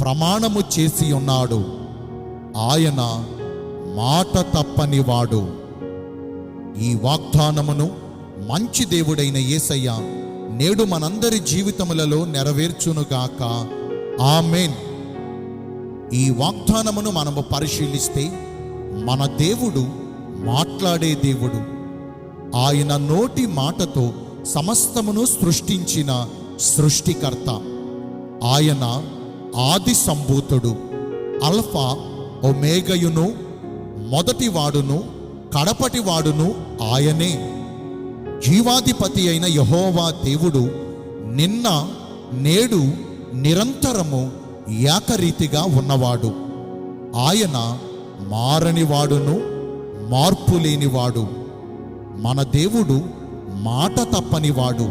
ప్రమాణము చేసి ఉన్నాడు. ఆయన మాట తప్పనివాడు. ఈ వాగ్దానమును మంచి దేవుడైన యేసయ్య నేడు మనందరి జీవితములలో నెరవేర్చునుగాక ఆమెన్. ఈ వాగ్దానమును మనము పరిశీలిస్తే మన దేవుడు మాట్లాడే దేవుడు. ఆయన నోటి మాటతో సమస్తమును సృష్టించిన సృష్టికర్త. ఆయన ఆది సంభూతుడు. అల్ఫా ఒమేగయును మొదటివాడును కడపటివాడును ఆయనే. జీవాధిపతి అయిన యహోవా దేవుడు నిన్న నేడు నిరంతరము ఏకరీతిగా ఉన్నవాడు. ఆయన మారనివాడును మార్పు లేనివాడు మన దేవుడు మాట తప్పనివాడు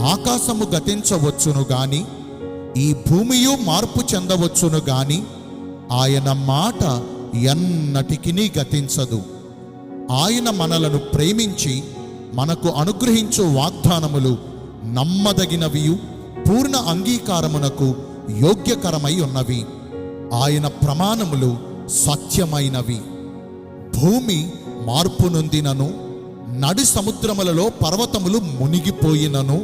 ఆకాశము గతించవచ్చును గాని ఈ భూమియు మార్పు చెందవచ్చును గాని ఆయన మాట ఎన్నటికినీ గతించదు. ఆయన మనలను ప్రేమించి మనకు అనుగ్రహించు వాగ్దానములు నమ్మదగినవియు పూర్ణ అంగీకారమునకు యోగ్యకరమై ఉన్నవి. ఆయన ప్రమాణములు సత్యమైనవి. భూమి మార్పు నొందినను నడి సముద్రములలో పర్వతములు మునిగిపోయినను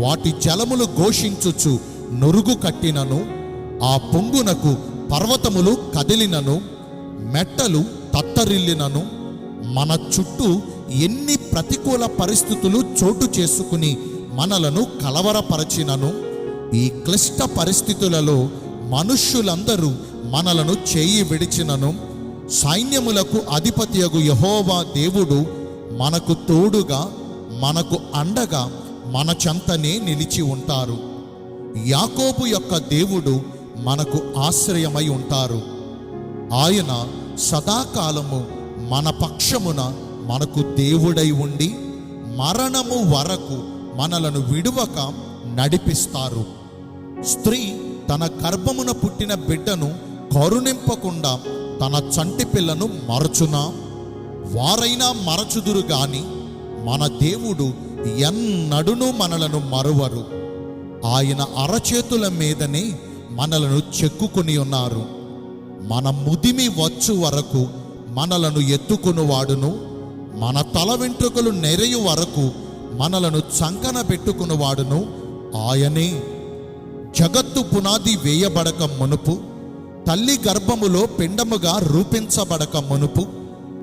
వాటి జలములు ఘోషించుచు నొరుగు కట్టినను ఆ పొంగునకు పర్వతములు కదిలినను మెట్టలు తత్తరిల్లినను మన చుట్టూ ఎన్ని ప్రతికూల పరిస్థితులు చోటు చేసుకుని మనలను కలవరపరచినను ఈ క్లిష్ట పరిస్థితులలో మనుష్యులందరూ మనలను చేయి విడిచినను. సైన్యములకు అధిపతియగు యహోవా దేవుడు మనకు తోడుగా మనకు అండగా మన చెంతనే నిలిచి ఉంటారు. యాకోబు యొక్క దేవుడు మనకు ఆశ్రయమై ఉంటారు. ఆయన సదాకాలము మన పక్షమున మనకు దేవుడై ఉండి మరణము వరకు మనలను విడువక నడిపిస్తారు. స్త్రీ తన గర్భమున పుట్టిన బిడ్డను కరుణింపకుండా తన చంటి పిల్లను మరచునా? వారైనా మరచుదురు గాని మన దేవుడు ఎన్నడును మనలను మరువరు. ఆయన అరచేతుల మీదనే మనలను చెక్కుకొని ఉన్నారు. మన ముదిమి వచ్చు వరకు మనలను ఎత్తుకునివాడును. మన తల వెంట్రుకలు నెరయు వరకు మనలను చంకన పెట్టుకునివాడును. ఆయనే జగత్తు పునాది వేయబడక మునుపు తల్లి గర్భములో పిండముగా రూపించబడక మునుపు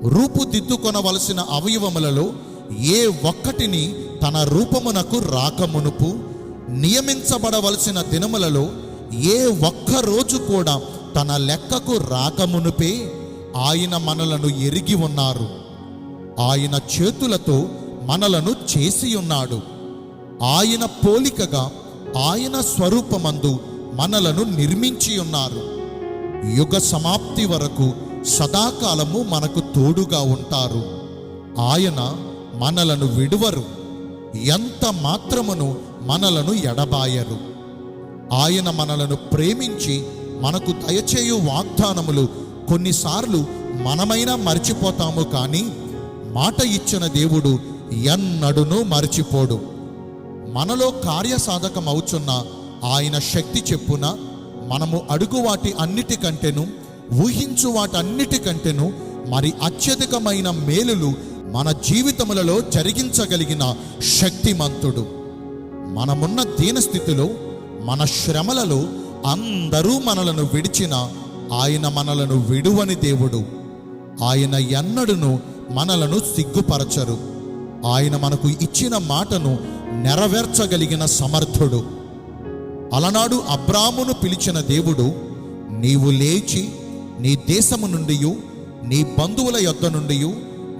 రూపుదిద్దుకొనవలసిన అవయవములలో ఏ ఒక్కటిని తన రూపమునకు రాకమునుపు నియమించబడవలసిన దినములలో ఏ ఒక్క రోజు కూడా తన లెక్కకు రాకమునుపే ఆయన మనలను ఎరిగి ఉన్నారు. ఆయన చేతులతో మనలను చేసి ఉన్నాడు. ఆయన పోలికగా ఆయన స్వరూపమందు మనలను నిర్మించి ఉన్నారు. యుగ సమాప్తి వరకు సదాకాలము మనకు తోడుగా ఉంటారు. ఆయన మనలను విడువరు. ఎంత మాత్రమును మనలను ఎడబాయరు. ఆయన మనలను ప్రేమించి మనకు దయచేయు వాగ్దానములు కొన్నిసార్లు మనమైనా మర్చిపోతాము కానీ మాట ఇచ్చిన దేవుడు ఎన్నడును మర్చిపోడు. మనలో కార్యసాధకమవుచున్న ఆయన శక్తి చెప్పున మనము అడుగు వాటి అన్నిటికంటేను ఊహించు వాటన్నిటికంటేను మరి అత్యధికమైన మేలులు మన జీవితములలో జరిగించగలిగిన శక్తిమంతుడు. మనమున్న దీనస్థితిలో మన శ్రమలలో అందరూ మనలను విడిచిన ఆయన మనలను విడువని దేవుడు. ఆయన ఎన్నడును మనలను సిగ్గుపరచరు. ఆయన మనకు ఇచ్చిన మాటను నెరవేర్చగలిగిన సమర్థుడు. అలనాడు అబ్రామును పిలిచిన దేవుడు నీవు లేచి నీ దేశము నుండి నీ బంధువుల యొద్ద నుండి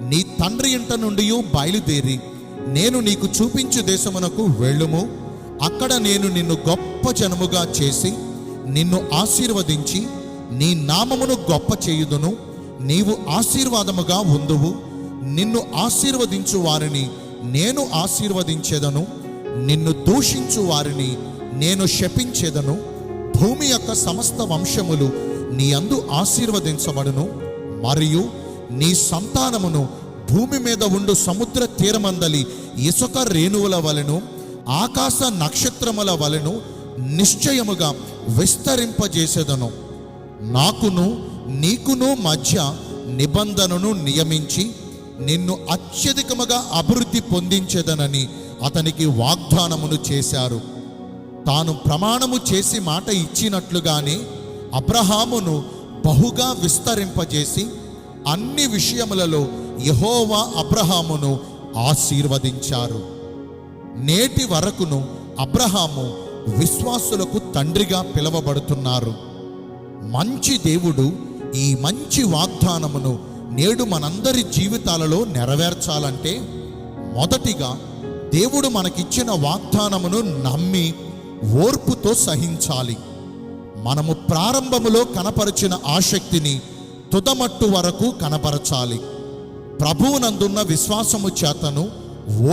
నీ తండ్రి ఇంట నుండి బయలుదేరి నేను నీకు చూపించు దేశమునకు వెళ్ళుము. అక్కడ నేను నిన్ను గొప్ప జనముగా చేసి నిన్ను ఆశీర్వదించి నీ నామమును గొప్ప చేయుదును. నీవు ఆశీర్వాదముగా ఉందువు. నిన్ను ఆశీర్వదించు వారిని నేను ఆశీర్వదించేదను. నిన్ను దూషించు వారిని నేను శపించేదను. భూమి యొక్క సమస్త వంశములు నీ అందు ఆశీర్వదించబడును. మరియు నీ సంతానమును భూమి మీద ఉండు సముద్ర తీరమందలి ఇసుక రేణువుల వలెను ఆకాశ నక్షత్రముల వలెను నిశ్చయముగా విస్తరింపజేసేదను. నాకును నీకును మధ్య నిబంధనను నియమించి నిన్ను అత్యధికముగా అభివృద్ధి పొందించేదనని అతనికి వాగ్దానమును చేశారు. తాను ప్రమాణము చేసి మాట ఇచ్చినట్లుగానే అబ్రహామును బహుగా విస్తరింపజేసి అన్ని విషయములలో యహోవా అబ్రహామును ఆశీర్వదించారు. నేటి వరకును అబ్రహాము విశ్వాసులకు తండ్రిగా పిలువబడుతున్నారు. మంచి దేవుడు ఈ మంచి వాగ్దానమును నేడు మనందరి జీవితాలలో నెరవేర్చాలంటే మొదటిగా దేవుడు మనకిచ్చిన వాగ్దానమును నమ్మి ఓర్పుతో సహించాలి. మనము ప్రారంభములో కనపరిచిన ఆసక్తిని తుదమట్టు వరకు కనపరచాలి. ప్రభువునందున్న విశ్వాసము చేతను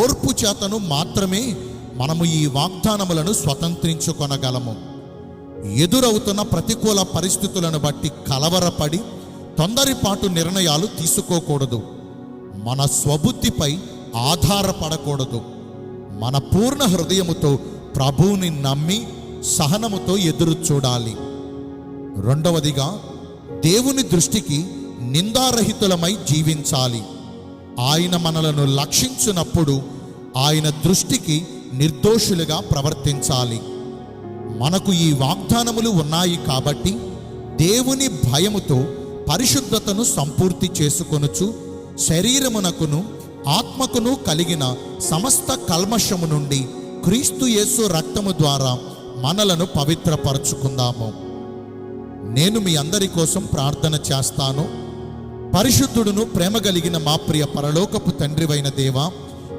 ఓర్పు చేతను మాత్రమే మనము ఈ వాగ్దానములను స్వతంత్రించుకొనగలము. ఎదురవుతున్న ప్రతికూల పరిస్థితులను బట్టి కలవరపడి తొందరిపాటు నిర్ణయాలు తీసుకోకూడదు. మన స్వబుద్ధిపై ఆధారపడకూడదు. మన పూర్ణ హృదయముతో ప్రభువుని నమ్మి సహనముతో ఎదురు చూడాలి. రెండవదిగా దేవుని దృష్టికి నిందారహితులమై జీవించాలి. ఆయన మనలను లక్షించినప్పుడు ఆయన దృష్టికి నిర్దోషులుగా ప్రవర్తించాలి. మనకు ఈ వాగ్దానములు ఉన్నాయి కాబట్టి దేవుని భయముతో పరిశుద్ధతను సంపూర్తి చేసుకొనుచు శరీరమునకును ఆత్మకును కలిగిన సమస్త కల్మషము నుండి క్రీస్తు యేసు రక్తము ద్వారా మనలను పవిత్రపరచుకుందాము. నేను మీ అందరి కోసం ప్రార్థన చేస్తాను. పరిశుద్ధుడును ప్రేమ కలిగిన మా ప్రియ పరలోకపు తండ్రివైన దేవా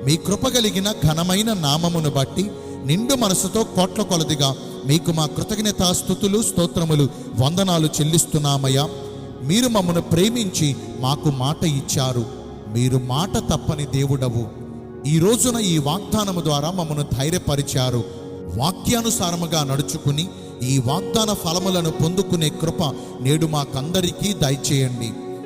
మీ కృప కలిగిన ఘనమైన నామమును బట్టి నిండు మనసుతో కోట్ల కొలదిగా మీకు మా కృతజ్ఞతాస్థుతులు స్తోత్రములు వందనాలు చెల్లిస్తున్నామయ్యా. మీరు మమ్మను ప్రేమించి మాకు మాట ఇచ్చారు. మీరు మాట తప్పని దేవుడవు. ఈ రోజున ఈ వాగ్దానము ద్వారా మమ్మను ధైర్యపరిచారు. వాక్యానుసారముగా నడుచుకుని ఈ వాగ్దాన ఫలములను పొందుకునే కృప నేడు మాకందరికీ దయచేయండి.